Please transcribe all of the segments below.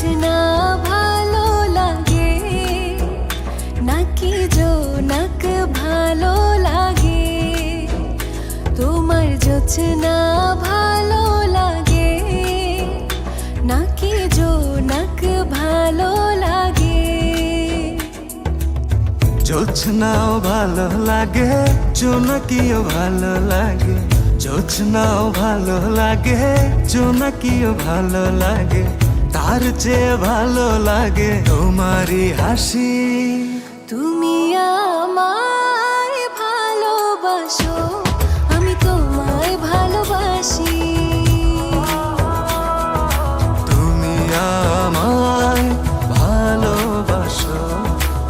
না ভালো লাগে নাকি জোনাক ভালো লাগে। তোমার জোছনা ভালো লাগে নাকি জোনাক ভালো লাগে। জোছনাও ভালো লাগে, জোনাকিও ভালো লাগে। জোছনাও ভালো লাগে, জোনাকিও ভালো লাগে। তার চেয়ে ভালো লাগে তোমারই হাসি। তুমি আমায় ভালোবাসো আমি তোমায় ভালোবাসি। তুমি আমায় ভালোবাসো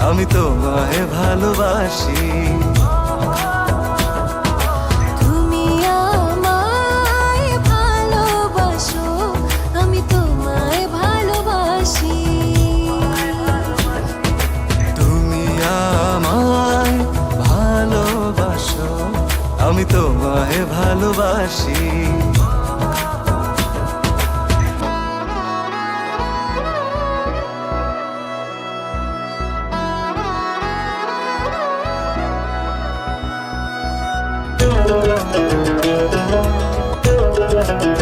আমি তোমায় ভালোবাসি। আমি তোমায় ভালোবাসি। প্রতিদিন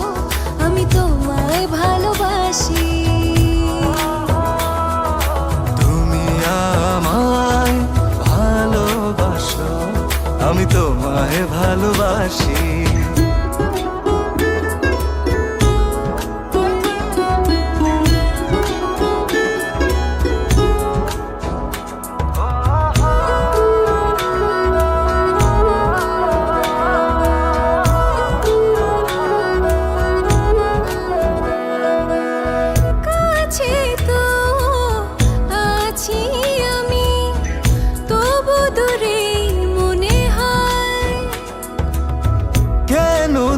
আমি তোমায় ভালোবাসি।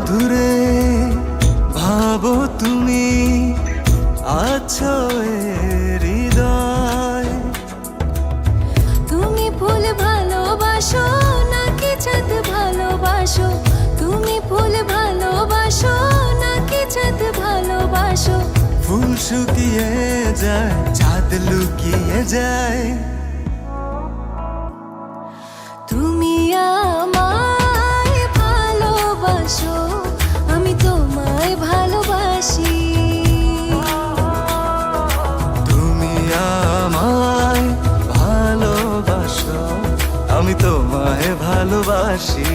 দূরে ভাবো তুমি আছো হৃদয়। তুমি ফুল ভালোবাসো নাকি চাঁদ ভালোবাসো? তুমি ফুল ভালোবাসো নাকি চাঁদ ভালোবাসো? ফুল শুকিয়ে যায় চাঁদ লুকিয়ে যায়। তোমায় ভালোবাসি।